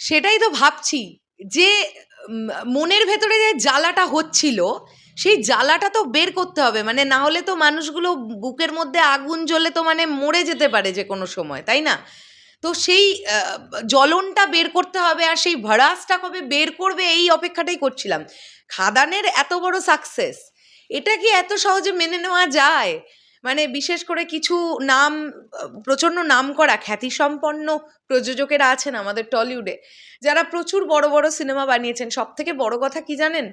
সেটাই তো ভাবছি যে মনের ভেতরে যে জ্বালাটা হচ্ছিল, সেই জ্বালাটা তো বের করতে হবে। মানে না হলে তো মানুষগুলো বুকের মধ্যে আগুন জ্বলে তো মানে মরে যেতে পারে যে কোনো সময়, তাই না? তো সেই জ্বলনটা বের করতে হবে আর সেই ভড়াসটা কবে বের করবে এই অপেক্ষাটাই করছিলাম। খাদানের এত বড় সাকসেস এটা কি এত সহজে মেনে নেওয়া যায়? মানে বিশেষ করে কিছু নাম, প্রচণ্ড নাম করা খ্যাতিসম্পন্ন প্রযোজকেরা আছেন আমাদের টলিউডে। যারা প্রচুর বড় বড় সিনেমা বানিয়েছেন। সব থেকে বড় কথা কি জানেন?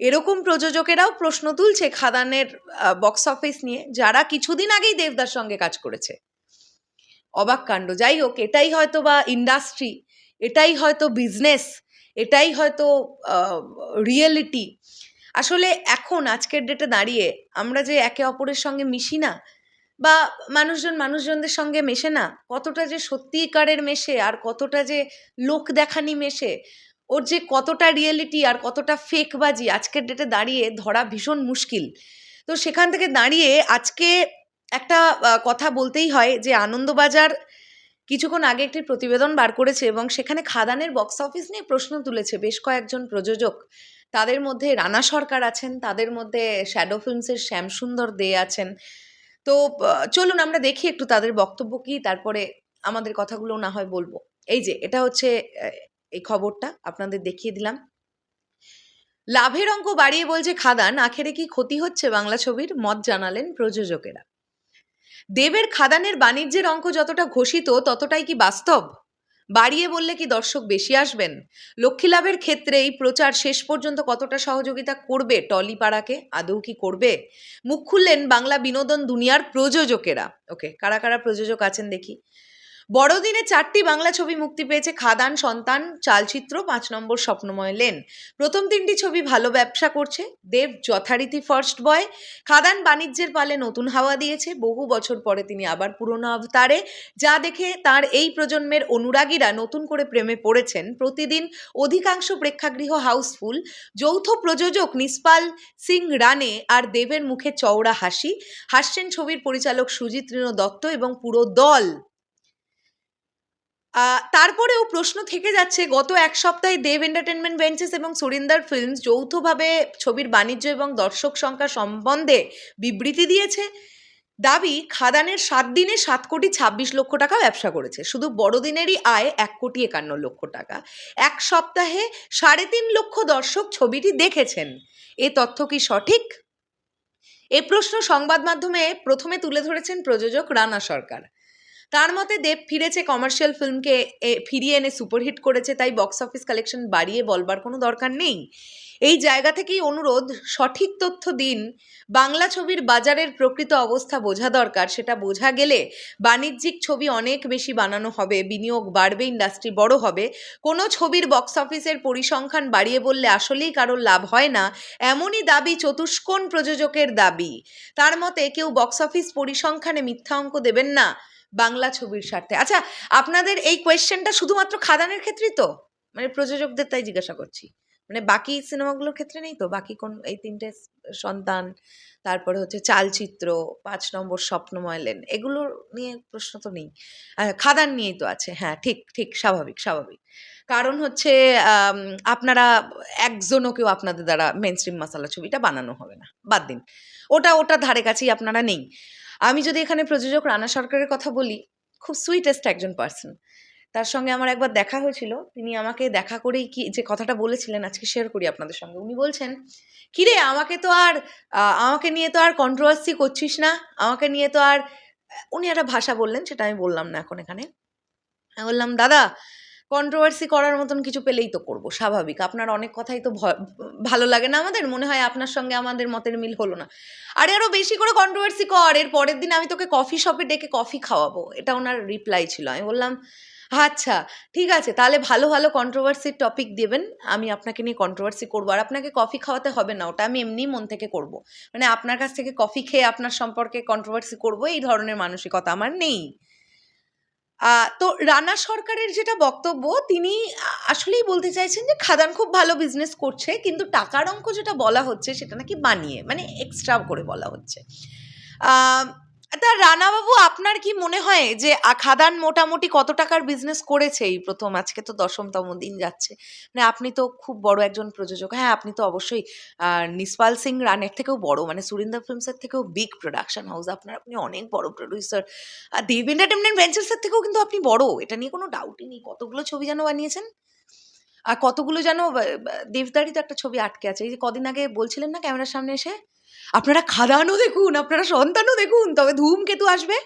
এরকম প্রযোজকেরাও প্রশ্ন তুলছে খাদানের বক্স অফিস নিয়ে, যারা কিছুদিন আগেই দেবদার সঙ্গে কাজ করেছে। অবাক কাণ্ড। যাই হোক, এটাই হয়তো বা ইন্ডাস্ট্রি এটাই হয়তো বিজনেস এটাই হয়তো রিয়েলিটি আসলে এখন আজকের ডেটে দাঁড়িয়ে আমরা যে একে অপরের সঙ্গে মিশি না বা মানুষজন মানুষজনদের সঙ্গে মেশে না, কতটা যে সত্যিকারের মেশে আর কতটা যে লোক দেখানি মেশে, ওর যে কতটা রিয়েলিটি আর কতটা ফেকবাজি আজকের ডেটে দাঁড়িয়ে ধরা ভীষণ মুশকিল। তো সেখান থেকে দাঁড়িয়ে আজকে একটা কথা বলতেই হয় যে আনন্দবাজার কিছুক্ষণ আগে একটি প্রতিবেদন বার করেছে এবং সেখানে খাদানের বক্স অফিস নিয়ে প্রশ্ন তুলেছে বেশ কয়েকজন প্রযোজক। তাদের মধ্যে রানা সরকার আছেন, তাদের মধ্যে শ্যাডো ফিল্মসের শ্যামসুন্দর দে আছেন। তো চলুন আমরা দেখি একটু তাদের বক্তব্য কি, তারপরে আমাদের কথাগুলো না হয় বলব। এই যে, এটা হচ্ছে এই খবরটা, আপনাদের দেখিয়ে দিলাম। লাভের অঙ্ক বাড়িয়ে বলছে খাদান আখেরে কি ক্ষতি হচ্ছে? বাংলা ছবির মত জানালেন প্রযোজকেরা। দেবের খাদানের বাণিজ্যের অঙ্ক যতটা ঘোষিত, ততটাই কি বাস্তব? বাড়িয়ে বললে কি দর্শক বেশি আসবেন? লক্ষ্মী লাভের ক্ষেত্রে এই প্রচার শেষ পর্যন্ত কতটা সহযোগিতা করবে টলি পাড়াকে আদৌ কি করবে? মুখ খুললেন বাংলা বিনোদন দুনিয়ার প্রযোজকেরা। ওকে, কারা কারা প্রযোজক আছেন দেখি। বড়দিনে চারটি বাংলা ছবি মুক্তি পেয়েছে খাদান সন্তান চালচিত্র পাঁচ নম্বর স্বপ্নময় লেন। প্রথম তিনটি ছবি ভালো ব্যবসা করছে। দেব যথারীতি ফার্স্ট বয় খাদান বাণিজ্যের পালে নতুন হাওয়া দিয়েছে। বহু বছর পরে তিনি আবার পুরনো অবতারে। যা দেখে তার এই প্রজন্মের অনুরাগীরা নতুন করে প্রেমে পড়েছেন। প্রতিদিন অধিকাংশ প্রেক্ষাগৃহ হাউসফুল। যৌথ প্রযোজক নিসপাল সিং রানে আর দেবের মুখে চওড়া হাসি। হাসছেন ছবির পরিচালক সুজিত দত্ত এবং পুরো দল। তারপরেও প্রশ্ন থেকে যাচ্ছে, গত এক সপ্তাহে দেব এন্টারটেনমেন্ট বেঞ্চেস এবং সুরিন্দার ফিল্মস যৌথভাবে ছবির বাণিজ্য এবং দর্শক সংখ্যা সম্বন্ধে বিবৃতি দিয়েছে। দাবি, খাদানের সাত দিনে সাত কোটি ছাব্বিশ লক্ষ টাকা ব্যবসা করেছে। শুধু বড়দিনেরই আয় এক কোটি একান্ন লক্ষ টাকা। এক সপ্তাহে সাড়ে তিন লক্ষ দর্শক ছবিটি দেখেছেন। এ তথ্য কি সঠিক? এ প্রশ্ন সংবাদ মাধ্যমে প্রথমে তুলে ধরেছেন প্রযোজক রানা সরকার। তার মতে দেব ফিরেছে কমার্শিয়াল ফিল্মকে ফিরিয়ে এনে সুপারহিট করেছে, তাই বক্স অফিস কালেকশন বাড়িয়ে বলবার কোনো দরকার নেই। এই জায়গা থেকেই অনুরোধ, সঠিক তথ্য দিন, বাংলা ছবির বাজারের প্রকৃত অবস্থা বোঝা দরকার, সেটা বোঝা গেলে বাণিজ্যিক ছবি অনেক বেশি বানানো হবে, বিনিয়োগ বাড়বে ইন্ডাস্ট্রি বড় হবে। কোনো ছবির বক্স অফিসের পরিসংখ্যান বাড়িয়ে বললে আসলেই কারোর লাভ হয় না, এমনই দাবি চতুষ্কোণ প্রযোজকের দাবি। তার মতে কেউ বক্স অফিস পরিসংখ্যানে মিথ্যা অঙ্ক দেবেন না। বাংলা ছবির স্বার্থে। আচ্ছা আপনাদের এই কোয়েশ্চেনটা শুধুমাত্র খাদানের ক্ষেত্রেই তো? মানে প্রযোজকদের তাই জিজ্ঞাসা করছি। মানে বাকি সিনেমাগুলোর ক্ষেত্রে নেই তো? বাকি কোন, এই তিনটে সন্তান, তারপরে হচ্ছে চালচিত্র, পাঁচ নম্বর স্বপ্নময় লেন, এগুলো নিয়ে প্রশ্ন তো নেই। খাদান নিয়েই তো আছে। হ্যাঁ ঠিক ঠিক, স্বাভাবিক স্বাভাবিক। কারণ হচ্ছে আপনারা একজনও কেউ আপনাদের দ্বারা মেন স্ট্রিম মশালা ছবিটা বানানো হবে না। বাদ দিন। ওটা ওটা ধারে কাছেই আপনারা নেই। আমি যদি এখানে প্রযোজক রানা সরকারের কথা বলি, খুব সুইটেস্ট একজন পার্সন তার সঙ্গে আমার একবার দেখা হয়েছিল। তিনি আমাকে দেখা করেই কি, যে কথাটা বলেছিলেন, আজকে শেয়ার করি আপনাদের সঙ্গে। উনি বলছেন, কিরে, আমাকে তো আর আমাকে নিয়ে তো আর কন্ট্রোভার্সি করছিস না? আমাকে নিয়ে তো আর, উনি একটা ভাষা বললেন, সেটা আমি বললাম না এখন এখানে। বললাম, দাদা কন্ট্রোভার্সি করার মতন কিছু পেলেই তো করব, স্বাভাবিক। আপনার অনেক কথাই তো ভালো লাগে না আমাদের, মনে হয় আপনার সঙ্গে আমাদের মতের মিল হলো না। আরে আরও বেশি করে কন্ট্রোভার্সি কর এর পরের দিন আমি তোকে কফি শপে ডেকে কফি খাওয়াবো। এটা ওনার রিপ্লাই ছিল। আমি বললাম আচ্ছা ঠিক আছে, তাহলে ভালো ভালো কন্ট্রোভার্সির টপিক দেবেন। আমি আপনাকে নিয়ে কন্ট্রোভার্সি করব। আর আপনাকে কফি খাওয়াতে হবে না, ওটা আমি এমনিই মন থেকে করব। মানে আপনার কাছ থেকে কফি খেয়ে আপনার সম্পর্কে কন্ট্রোভার্সি করব, এই ধরনের মানসিকতা আমার নেই। তো রানা সরকারের যেটা বক্তব্য, তিনি আসলেই বলতে চাইছেন যে, খাদান খুব ভালো বিজনেস করছে, কিন্তু টাকার অঙ্ক যেটা বলা হচ্ছে, সেটা নাকি বানিয়ে মানে এক্সট্রা করে বলা হচ্ছে। তা রানাবাবু আপনার কি মনে হয় যে খাদান মোটামুটি কত টাকার বিজনেস করেছে এই প্রথম? আজকে তো দশমতম দিন যাচ্ছে। মানে আপনি তো খুব বড় একজন প্রযোজক। হ্যাঁ আপনি তো অবশ্যই নিসপাল সিং রানের থেকেও বড়। মানে সুরিন্দর ফিল্মসের থেকেও বিগ প্রোডাকশন হাউস আপনার আপনি অনেক বড় প্রডিউসার আর দেব এন্টারটেনমেন্ট ভেঞ্চার্সের থেকেও কিন্তু আপনি বড়। এটা নিয়ে কোনো ডাউটই নেই। কতগুলো ছবি যেন বানিয়েছেন? আর কতগুলো যেন আহ, দেবদারি তো একটা ছবি আটকে আছে। এই যে কদিন আগে বলছিলেন না ক্যামেরার সামনে এসে? আপনারা খাদানও দেখুন, আপনারা সন্তানও দেখুন, তবে ধূমকেতু আসবে?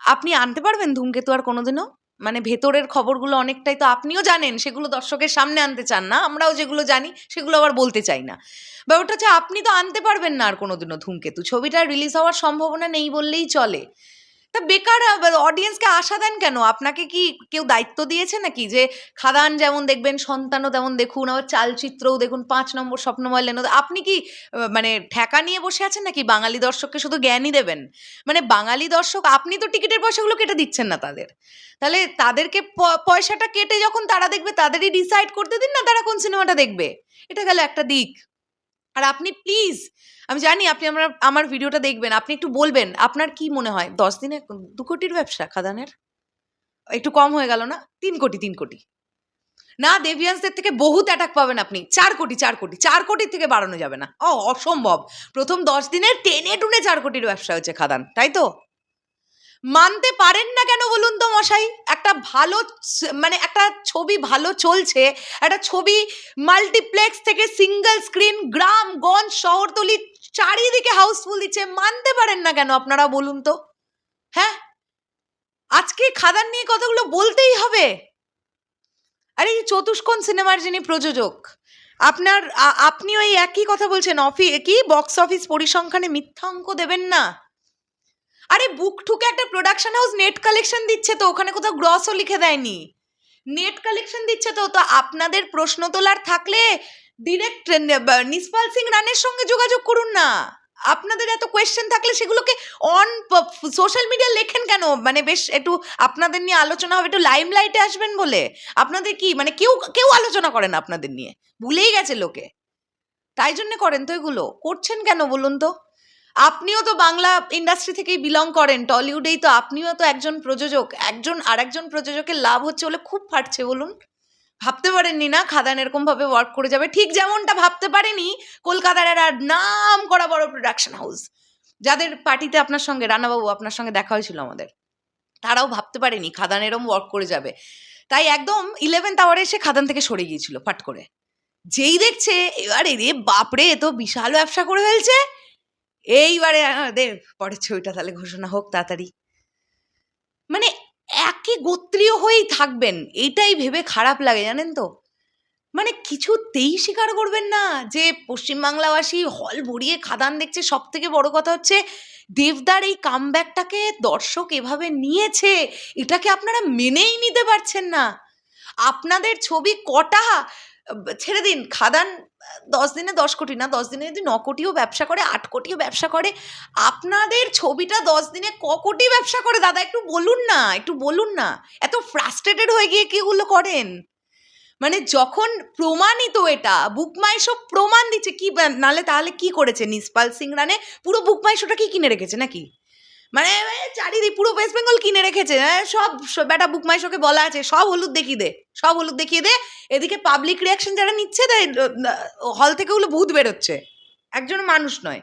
আপনি আনতে পারবেন ধূমকেতু আর কোনোদিনও? মানে ভেতরের খবরগুলো অনেকটাই তো আপনিও জানেন, সেগুলো দর্শকের সামনে আনতে চান না, আমরাও যেগুলো জানি, সেগুলো আবার বলতে চাই না। ব্যাপারটা হচ্ছে আপনি তো আনতে পারবেন না আর কোনোদিনও ধূমকেতু ছবিটা রিলিজ হওয়ার সম্ভাবনা নেই বললেই চলে। তা বেকার অডিয়েন্সকে আশা দেন কেন? আপনাকে কি কেউ দায়িত্ব দিয়েছে নাকি? যে খাদান যেমন দেখবেন, সন্তানও তেমন দেখুন, আবার চালচিত্রও দেখুন, পাঁচ নম্বর স্বপ্নময় লেনো আপনি কি মানে ঠেকা নিয়ে বসে আছেন নাকি? বাঙালি দর্শককে শুধু জ্ঞানই দেবেন? মানে বাঙালি দর্শক, আপনি তো টিকিটের পয়সাগুলো কেটে দিচ্ছেন না তাদের। তাহলে তাদেরকে পয়সাটা কেটে যখন তারা দেখবে, তাদেরই ডিসাইড করতে দিন না তারা কোন সিনেমাটা দেখবে? এটা গেল একটা দিক। আর আপনি প্লিজ আমি জানি আপনি আমার আমার ভিডিওটা দেখবেন, আপনি একটু বলবেন, আপনার কি মনে হয়? দশ দিনে দু কোটির ব্যবসা খাদানের? একটু কম হয়ে গেল না? তিন কোটি তিন কোটি। না দেভিয়ান্সদের থেকে বহুত অ্যাটাক পাবেন আপনি। চার কোটি চার কোটি, চার কোটির থেকে বাড়ানো যাবে না। ও, অসম্ভব। প্রথম দশ দিনের টেনে টুনে চার কোটির ব্যবসা হচ্ছে খাদান, তাই তো? মানতে পারেন না কেন বলুন তো মশাই? একটা ভালো মানে একটা ছবি ভালো চলছে। একটা ছবি মাল্টিপ্লেক্স থেকে সিঙ্গেল স্ক্রিন গ্রাম, গঞ্জ, শহরতলি চারিদিকে হাউসফুল দিচ্ছে। মানতে পারেন না কেন আপনারা বলুন তো? হ্যাঁ? আজকে খাদান নিয়ে কতগুলো বলতেই হবে। আরে এই চতুষ্কোণ সিনেমার যিনি প্রযোজক, আপনার আপনি ওই একই কথা বলছেন। অফি, কি? বক্স অফিস পরিসংখ্যানে মিথ্যা অঙ্ক দেবেন না? আরে বুক ঠুকে একটা প্রোডাকশন হাউস নেট কালেকশন দিচ্ছে তো, ওখানে কোথাও গ্রসও লিখে দেয়নি। নেট কালেকশন দিচ্ছে তো তো আপনাদের প্রশ্ন তোলার থাকলে ডিরেক্ট নিসপাল সিং রানের সঙ্গে যোগাযোগ করুন না। আপনাদের এত কোয়েশ্চেন থাকলে সেগুলোকে অন সোশ্যাল মিডিয়া লেখেন কেন? মানে বেশ একটু আপনাদের নিয়ে আলোচনা হবে, একটু লাইম লাইটে আসবেন বলে। আপনাদের কি মানে কেউ কেউ আলোচনা করে না আপনাদের নিয়ে। ভুলেই গেছে লোকে। তাই জন্য করেন তো এগুলো। করছেন কেন বলুন তো? আপনিও তো বাংলা ইন্ডাস্ট্রি থেকেই বিলং করেন। টলিউডেই তো আপনিও তো একজন প্রযোজক। একজন আর একজন প্রযোজকের লাভ হচ্ছে বলে খুব ফাটছে, বলুন। ভাবতে পারেননি না? খাদান এরকম ভাবে ওয়ার্ক করে যাবে। ঠিক যেমনটা ভাবতে পারেনি, কলকাতার আর নাম করা বড় প্রোডাকশন হাউস যাদের পার্টিতে আপনার সঙ্গে, রানাবাবু আপনার সঙ্গে দেখা হয়েছিল আমাদের। তারাও ভাবতে পারেনি খাদান এরম ওয়ার্ক করে যাবে। তাই একদম ইলেভেন্থ আওয়ারে এসে খাদান থেকে সরে গিয়েছিল, ফাট করে। যেই দেখছে, এবারে রে বাপরে, এ তো বিশাল ব্যবসা করে ফেলছে। এইবারে দে, পরের ছবিটা তাহলে ঘোষণা হোক তাড়াতাড়ি। মানে একই গোত্রীয় হয়েই থাকবেন এইটাই ভেবে খারাপ লাগে, জানেন তো? মানে কিছুতেই স্বীকার করবেন না যে পশ্চিমবাংলাবাসী হল ভরিয়ে খাদান দেখছে। সব থেকে বড় কথা হচ্ছে দেবদার এই কামব্যাকটাকে দর্শক এভাবে নিয়েছে, এটাকে আপনারা মেনেই নিতে পারছেন না। আপনাদের ছবি কটা? ছেড়ে দিন, খাদান দশ দিনে দশ কোটি না, দশ দিনে যদি ন কোটিও ব্যবসা করে, আট কোটিও ব্যবসা করে, আপনাদের ছবিটা দশ দিনে ক কোটি ব্যবসা করে? দাদা, একটু বলুন না, একটু বলুন না। এত ফ্রাস্ট্রেটেড হয়ে গিয়ে কি এগুলো করেন? মানে যখন প্রমাণিত এটা, বুকমাই সব প্রমাণ দিচ্ছে, কি নালে তাহলে কি করেছে? নিসপাল সিং রানে পুরো বুকমাই শোটা কি কিনে রেখেছে নাকি? মানে চারিদিক পুরো ওয়েস্ট বেঙ্গল কিনে রেখেছে। হ্যাঁ, সব বেটা বুকমাই শোকে বলা আছে সব হলুদ দেখিয়ে দে সব হলুদ দেখিয়ে দে। এদিকে পাবলিক রিয়াকশন যারা নিচ্ছে তাই হল থেকে ওগুলো ভূত বেরোচ্ছে। একজন মানুষ নয়।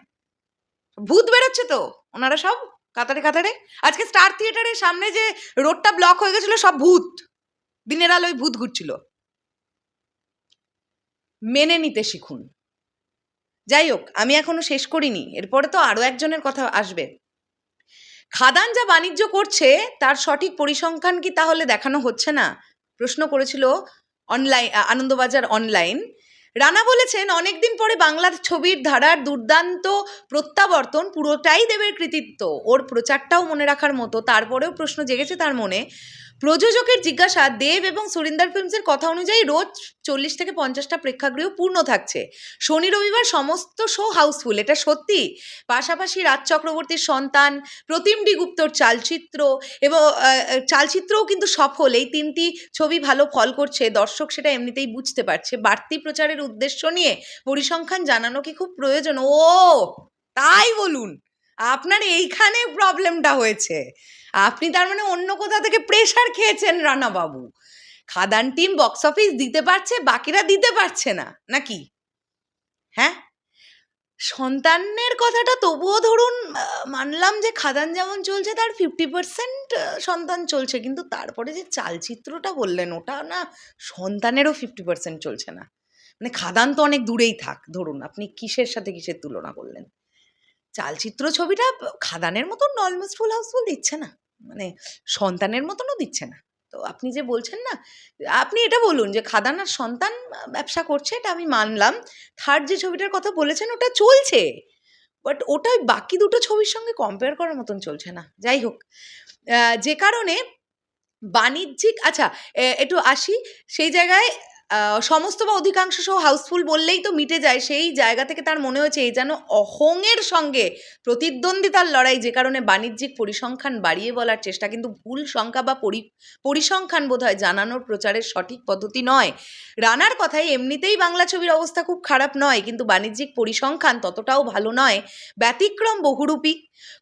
ভূত বেরোচ্ছে তো ওনারা সব কাতারে কাতারে। আজকে স্টার থিয়েটারের সামনে যে রোডটা ব্লক হয়ে গেছিল সব ভূত। দিনের আলোয় ভূত ঘুরছিল। মেনে নিতে শিখুন। যাই হোক আমি এখনও শেষ করিনি। এরপরে তো আরও একজনের কথা আসবে। খাদান যা বাণিজ্য করছে, তার সঠিক পরিসংখ্যান কি তাহলে দেখানো হচ্ছে না? প্রশ্ন করেছিল অনলাইন আনন্দবাজার অনলাইন। রানা বলেছেন, অনেকদিন পরে বাংলার ছবির ধারার দুর্দান্ত প্রত্যাবর্তন পুরোটাই দেবের কৃতিত্ব। ওর প্রচারটাও মনে রাখার মতো। তারপরেও প্রশ্ন জেগেছে তার মনে। প্রযোজকের জিজ্ঞাসা, দেব এবং সুরিন্দার ফিল্মসের কথা অনুযায়ী রোজ চল্লিশ থেকে পঞ্চাশটা প্রেক্ষাগৃহ পূর্ণ থাকছে। শনি, রবিবার সমস্ত শো হাউসফুল এটা সত্যি। পাশাপাশি রাজ চক্রবর্তীর সন্তান, প্রতিম ডি গুপ্তর চালচিত্র এবং চালচিত্রও কিন্তু সফল। এই তিনটি ছবি ভালো ফল করছে, দর্শক সেটা এমনিতেই বুঝতে পারছে। বাড়তি প্রচারের উদ্দেশ্য নিয়ে পরিসংখ্যান জানানো কি খুব প্রয়োজন? ও, তাই বলুন, আপনার এইখানে প্রবলেমটা হয়েছে। আপনি তার মানে অন্য কোথাও থেকে প্রেশার খেয়েছেন রানাবাবু? খাদান টিম বক্স অফিস দিতে পারছে, বাকিরা দিতে পারছে না, নাকি? হ্যাঁ? সন্তানের কথাটা তবুও ধরুন মানলাম যে খাদান যেমন চলছে তার ফিফটি পার্সেন্ট সন্তান চলছে, কিন্তু তারপরে যে চালচিত্রটা বললেন, ওটা না সন্তানেরও ফিফটি পার্সেন্ট চলছে না। মানে খাদান তো অনেক দূরেই থাক, ধরুন আপনি কিসের সাথে কিসের তুলনা করলেন? চালচিত্র ছবিটা খাদানের মতন অলমোস্ট ফুল হাউসফুল দিচ্ছে না। মানে সন্তানের মতনও দিচ্ছে না। তো আপনি যে বলছেন না, আপনি এটা বলুন যে খাদানার সন্তান ব্যবসা করছে, এটা আমি মানলাম। থার্ড যে ছবিটার কথা বলেছেন, ওটা চলছে। বাট ওটা বাকি দুটো ছবির সঙ্গে কম্পেয়ার করার মতন চলছে না। যাই হোক যে কারণে বাণিজ্যিক আচ্ছা একটু আসি। সেই জায়গায় সমস্ত বা অধিকাংশ সহ হাউসফুল বললেই তো মিটে যায়। সেই জায়গা থেকে তার মনে হয়েছে, এই যেন অহংয়ের সঙ্গে প্রতিদ্বন্দ্বিতার লড়াই, যে কারণে বাণিজ্যিক পরিসংখ্যান বাড়িয়ে বলার চেষ্টা। কিন্তু ভুল সংখ্যা বা পরি, পরিসংখ্যান বোধ হয় জানানোর প্রচারের সঠিক পদ্ধতি নয়। রানার কথায় এমনিতেই বাংলা ছবির অবস্থা খুব খারাপ নয়, কিন্তু বাণিজ্যিক পরিসংখ্যান ততটাও ভালো নয়। ব্যতিক্রম বহুরূপী,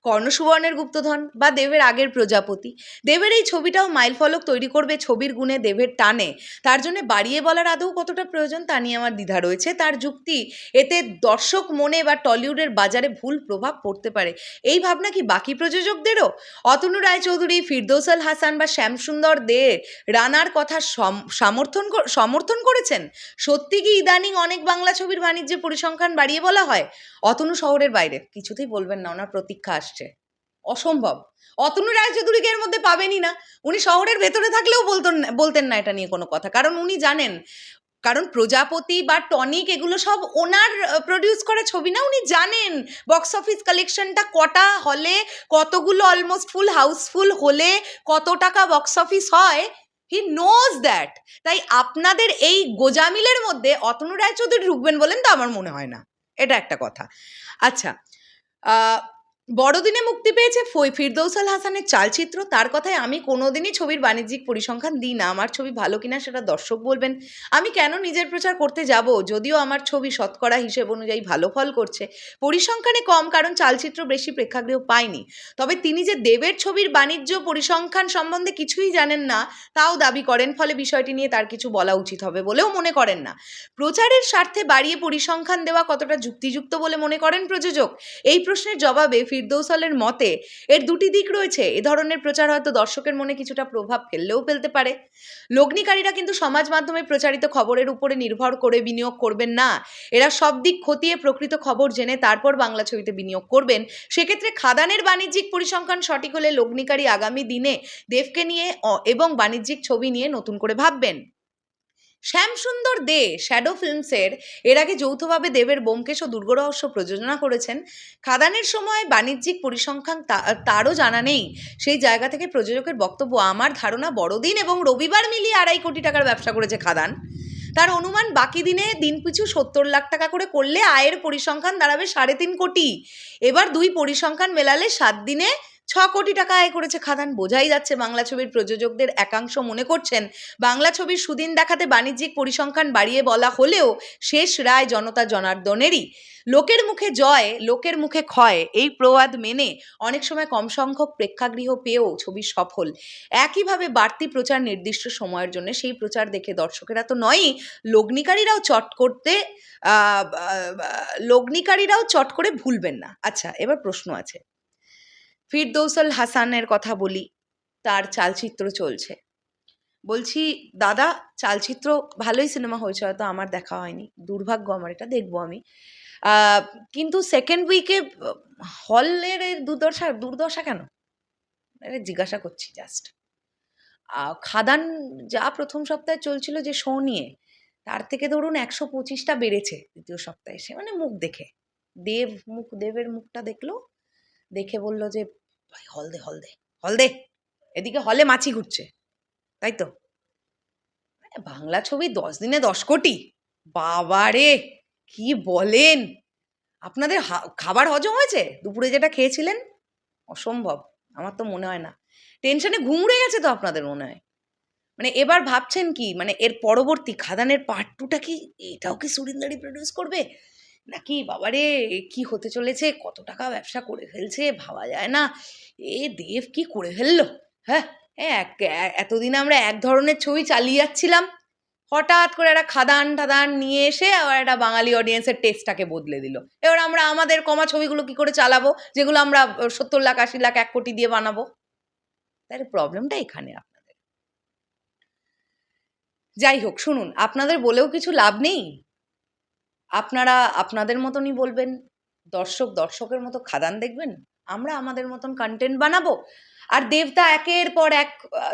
কর্ণসুবর্ণের গুপ্তধন বা দেবের আগের প্রজাপতি। দেবের এই ছবিটাও মাইলফলক তৈরি করবে ছবির গুণে দেবের টানে। তার জন্য বাড়িয়ে বলার আদৌ কতটা প্রয়োজন তা নিয়ে আমার দ্বিধা রয়েছে। তার যুক্তি, এতে দর্শক মনে বা টলিউডের বাজারে ভুল প্রভাব পড়তে পারে। এই ভাবনা কি বাকি প্রযোজকদেরও? অতনু রায়চৌধুরী ফিরদৌসাল হাসান বা শ্যামসুন্দর দে রানার কথা সমর্থন সমর্থন করেছেন? সত্যি কি ইদানিং অনেক বাংলা ছবির বাণিজ্যে পরিসংখ্যান বাড়িয়ে বলা হয়? অতনু শহরের বাইরে, কিছুতেই বলবেন না, ওনার প্রতীক্ষা আসছে। অসম্ভব। অতনু রায়চৌধুরীকে এর মধ্যে পাবেনই না। উনি শহরের ভেতরে থাকলেও বলতেন বলতেন না এটা নিয়ে কোনো কথা। কারণ উনি জানেন, কারণ প্রজাপতি বা টনিক এগুলো সব ওনার প্রডিউস করা ছবি না, উনি জানেন বক্স অফিস কালেকশনটা কটা হলে, কতগুলো অলমোস্ট ফুল হাউসফুল হলে কত টাকা বক্স অফিস হয়। হি নোজ দ্যাট তাই আপনাদের এই গোজামিলের মধ্যে অতনু রায়চৌধুরী ঢুকবেন বলেন তো আমার মনে হয় না। এটা একটা কথা। আচ্ছা বড়দিনে মুক্তি পেয়েছে ফই- ফিরদৌসাল হাসানের চালচিত্র। তার কথায় আমি কোনোদিনই ছবির বাণিজ্যিক পরিসংখ্যান দিই না। আমার ছবি ভালো কিনা সেটা দর্শক বলবেন। আমি কেন নিজের প্রচার করতে যাব? যদিও আমার ছবি শতকরা হিসেব অনুযায়ী ভালো ফল করছে। পরিসংখ্যানে কম, কারণ চালচিত্র বেশি প্রেক্ষাগৃহ পায়নি। তবে তিনি যে দেবের ছবির বাণিজ্য পরিসংখ্যান সম্বন্ধে কিছুই জানেন না, তাও দাবি করেন, ফলে বিষয়টি নিয়ে তার কিছু বলা উচিত হবে বলেও মনে করেন না। প্রচারের স্বার্থে বাড়িয়ে পরিসংখ্যান দেওয়া কতটা যুক্তিযুক্ত বলে মনে করেন প্রযোজক? এই প্রশ্নের জবাবে ফিরদৌসালের মতে এর দুটি দিক রয়েছে। এ ধরনের প্রচার হয়তো দর্শকের মনে কিছুটা প্রভাব ফেললেও ফেলতে পারে। লগ্নিকারীরা কিন্তু সমাজ মাধ্যমে প্রচারিত খবরের উপরে নির্ভর করে বিনিয়োগ করবেন না। এরা সব দিক খতিয়ে প্রকৃত খবর জেনে তারপর বাংলা ছবিতে বিনিয়োগ করবেন। সেক্ষেত্রে খাদানের বাণিজ্যিক পরিসংখ্যান সঠিক হলে লগ্নিকারী আগামী দিনে দেবকে নিয়ে এবং বাণিজ্যিক ছবি নিয়ে নতুন করে ভাববেন। শ্যামসুন্দর দে শ্যাডো ফিল্মসের এর আগে যৌথভাবে দেবের বোমকেশ ও দুর্গরহস্য প্রযোজনা করেছেন। খাদানের সময় বাণিজ্যিক পরিসংখ্যান তারও জানা নেই। সেই জায়গা থেকে প্রযোজকের বক্তব্য, আমার ধারণা বড়দিন এবং রবিবার মিলিয়ে আড়াই কোটি টাকার ব্যবসা করেছে খাদান। তার অনুমান, বাকি দিনে দিন পিছু সত্তর লাখ টাকা করে করলে আয়ের পরিসংখ্যান দাঁড়াবে সাড়ে তিন কোটি। এবার দুই পরিসংখ্যান মেলালে সাত দিনে ছ কোটি টাকা আয় করেছে খাদান। বোঝাই যাচ্ছে বাংলা ছবির প্রযোজকদের একাংশ মনে করছেন, বাংলা ছবির সুদিন দেখাতে বাণিজ্যিক পরিসংখ্যান বাড়িয়ে বলা হলেও শেষ রায় জনতা জনার্দনেরই। লোকের মুখে জয়, লোকের মুখে ক্ষয়, এই প্রবাদ মেনে অনেক সময় কম সংখ্যক প্রেক্ষাগৃহ পেয়েও ছবি সফল। একইভাবে বাড়তি প্রচার নির্দিষ্ট সময়ের জন্য সেই প্রচার দেখে দর্শকেরা তো নয়ই, লগ্নিকারীরাও চট করতে লগ্নিকারীরাও চট করে ভুলবেন না। আচ্ছা এবার প্রশ্ন আছে। ফিরদৌসল হাসানের কথা বলি, তার চালচিত্র চলছে। বলছি, দাদা, চালচিত্র, ভালোই সিনেমা হয়েছে, হয়তো আমার দেখা হয়নি। দুর্ভাগ্য আমার, এটা দেখব আমি। কিন্তু সেকেন্ড উইকে হলের দুর্দশা দুর্দশা কেন? জিজ্ঞাসা করছি জাস্ট খাদান যা প্রথম সপ্তাহে চলছিল যে শো নিয়ে, তার থেকে ধরুন একশো পঁচিশটা বেড়েছে দ্বিতীয় সপ্তাহে এসে। মানে মুখ দেখে। দেব মুখ, দেবের মুখটা দেখল, দেখে বলল যে ভাই, হল দে হল দে হল দে। এদিকে হলে মাছি ঘুরছে, তাই তো? বাংলা ছবি দশ দিনে দশ কোটি। বাবারে কি বলেন? আপনাদের খাবার হজম হয়েছে? দুপুরে যেটা খেয়েছিলেন? অসম্ভব, আমার তো মনে হয় না। টেনশনে ঘুম উড়ে গেছে তো আপনাদের মনে হয়? মানে এবার ভাবছেন কি মানে এর পরবর্তী খাদানের পার্ট টুটা কি, এটাও কি সুরিন্দারি প্রডিউস করবে? নাকি, বাবারে, কি হতে চলেছে? কত টাকা ব্যবসা করে ফেলছে, ভাবা যায় না। এ দেব কি করে ফেলল? হ্যাঁ এক, এতদিন আমরা এক ধরনের ছবি চালিয়ে যাচ্ছিলাম। হঠাৎ করে একটা খাদান টাদান নিয়ে এসে আবার একটা বাঙালি অডিয়েন্সের টেস্টটাকে বদলে দিল। এবার আমরা আমাদের কমা ছবিগুলো কি করে চালাবো? যেগুলো আমরা সত্তর লাখ, আশি লাখ, এক কোটি দিয়ে বানাবো? তাহলে প্রবলেমটা এখানে আপনাদের। যাই হোক, শুনুন, আপনাদের বলেও কিছু লাভ নেই? আপনারা আপনাদের মতনই বলবেন, দর্শক দর্শকের মতো খাদান দেখবেন, আমরা আমাদের মতন কন্টেন্ট বানাবো। আর দেবতা একের পর এক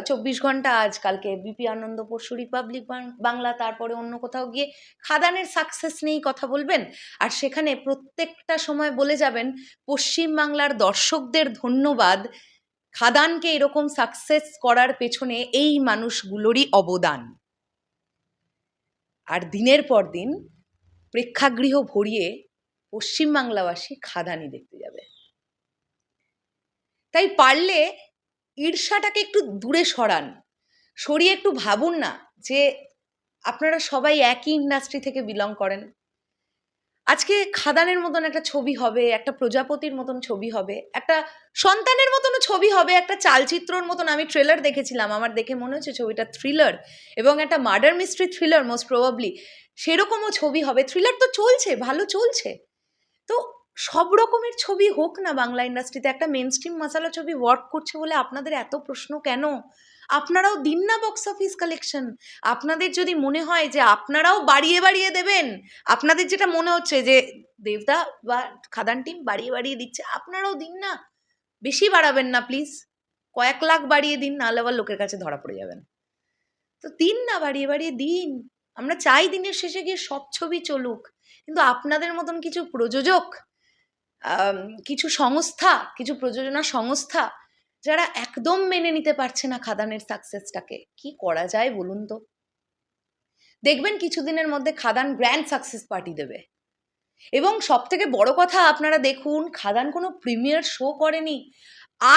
চব্বিশ ঘণ্টা আজ কালকে বিপি আনন্দ পরশু রিপাবলিক বাংলা, তারপরে অন্য কোথাও গিয়ে খাদানের সাকসেস নিয়েই কথা বলবেন। আর সেখানে প্রত্যেকটা সময় বলে যাবেন, পশ্চিম বাংলার দর্শকদের ধন্যবাদ। খাদানকে এরকম সাকসেস করার পেছনে এই মানুষগুলোরই অবদান। আর দিনের পর দিন প্রেক্ষাগৃহ ভরিয়ে পশ্চিমবাংলাবাসী খাদানি দেখতে যাবে। তাই পারলে ঈর্ষাটাকে একটু দূরে সরান। সরিয়ে একটু ভাবুন না যে আপনারা সবাই একই ইন্ডাস্ট্রি থেকে বিলং করেন। আজকে খাদানের মতন একটা ছবি হবে, একটা প্রজাপতির মতন ছবি হবে, একটা সন্তানের মতনও ছবি হবে, একটা চালচিত্রর মতন। আমি ট্রেলার দেখেছিলাম, আমার দেখে মনে হচ্ছে ছবিটা থ্রিলার এবং একটা murder mystery thriller most probably সেরকমও ছবি হবে। থ্রিলার তো চলছে, ভালো চলছে। তো সব রকমের ছবি হোক না বাংলা ইন্ডাস্ট্রিতে একটা মেন স্ট্রিম মশালা ছবি ওয়ার্ক করছে বলে আপনাদের এত প্রশ্ন কেন? আপনারাও দিন না বক্স অফিস কালেকশন আপনাদের যদি মনে হয় যে আপনারাও বাড়িয়ে বাড়িয়ে দেবেন, আপনাদের যেটা মনে হচ্ছে যে দেবদা বা খাদান টিম বাড়িয়ে বাড়িয়ে দিচ্ছে, আপনারাও দিন না। বেশি বাড়াবেন না প্লিজ কয়েক লাখ বাড়িয়ে দিন নাহলে আবার লোকের কাছে ধরা পড়ে যাবেন। তো দিন না বাড়িয়ে বাড়িয়ে দিন। আমরা চাই দিনের শেষে গিয়ে সব ছবি চলুক, কিন্তু আপনাদের মতন কিছু প্রযোজক কিছু সংস্থা, কিছু প্রযোজনা সংস্থা, যারা একদম মেনে নিতে পারছে না খাদানের সাকসেসটাকে কি করা যায় বলুন তো? দেখবেন কিছুদিনের মধ্যে খাদান গ্র্যান্ড সাকসেস পার্টি দেবে। এবং সব থেকে বড় কথা আপনারা দেখুন, খাদান কোনো প্রিমিয়ার শো করেনি।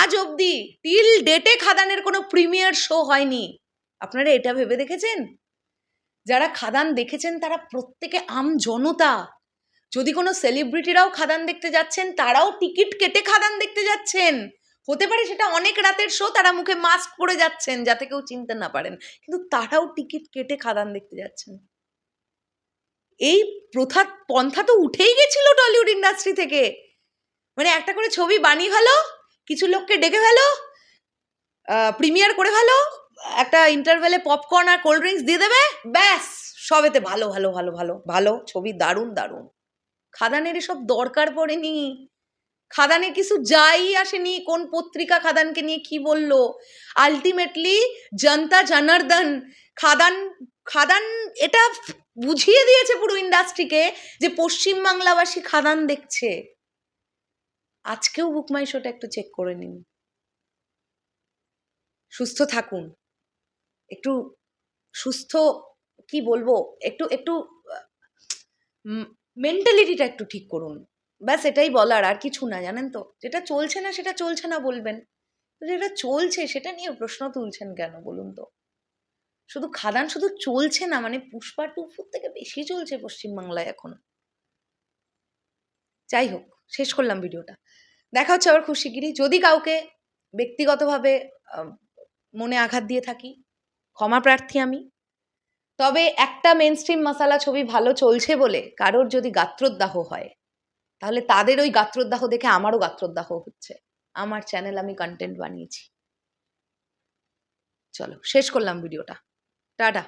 আজ অবধি টিল ডেটে খাদানের কোনো প্রিমিয়ার শো হয়নি। আপনারা এটা ভেবে দেখেছেন? যারা খাদান দেখেছেন তারা প্রত্যেকে আম জনতা। যদি কোনো সেলিব্রিটিরাও খাদান দেখতে যাচ্ছেন, তারাও টিকিট কেটে খাদান দেখতে যাচ্ছেন। হতে পারে সেটা অনেক রাতের শো তারা মুখে মাস্ক পরে যাচ্ছেন, যাতে কেউ চিনতে না পারেন। কিন্তু তারাও টিকিট কেটে খাদান দেখতে যাচ্ছেন। এই প্রথা, পন্থা তো উঠেই গেছিল টলিউড ইন্ডাস্ট্রি থেকে। মানে একটা করে ছবি বানিয়ে ফেলো, কিছু লোককে ডেকে ফেলো প্রিমিয়ার করে ফেলো একটা ইন্টারভেলে পপকর্ন আর কোল্ড ড্রিঙ্কস দিয়ে দেবে? ব্যাস, সবেতে ভালো ভালো ভালো ভালো ভালো ছবি, দারুণ দারুণ। খাদানের এসব দরকার পড়েনি। খাদানে কিছু যাই আসেনি, কোন পত্রিকা খাদানকে নিয়ে কি বলল? আলটিমেটলি জনতা জনার্দন, খাদান খাদান এটা বুঝিয়ে দিয়েছে পুরো ইন্ডাস্ট্রিকে যে পশ্চিম বাংলাবাসী খাদান দেখছে। আজকেও বুকমাই শোটা একটু চেক করে নিন। সুস্থ থাকুন। একটু সুস্থ, কি বলব? একটু একটু মেন্টালিটিটা একটু ঠিক করুন। ব্যাস, এটাই বলার, আর কিছু না, জানেন তো? যেটা চলছে না, সেটা চলছে না বলবেন। যেটা চলছে, সেটা নিয়ে প্রশ্ন তুলছেন কেন, বলুন তো? শুধু খাদান শুধু চলছে না মানে পুষ্পা টুফুর থেকে বেশি চলছে পশ্চিমবাংলায় এখন। যাই হোক, শেষ করলাম ভিডিওটা। দেখা হচ্ছে আবার খুব শিগগিরই। যদি কাউকে ব্যক্তিগতভাবে মনে আঘাত দিয়ে থাকি ক্ষমা প্রার্থী আমি। তবে একটা মেন স্ট্রিম মশালা ছবি ভালো চলছে বলে কারোর যদি গাত্রোদ্দাহ হয়, তাহলে তাদের ওই গাত্রোদ্দাহ দেখে আমারও গাত্রোদ্দাহ হচ্ছে। আমার চ্যানেল আমি কন্টেন্ট বানিয়েছি। চলো, শেষ করলাম ভিডিওটা টাটা।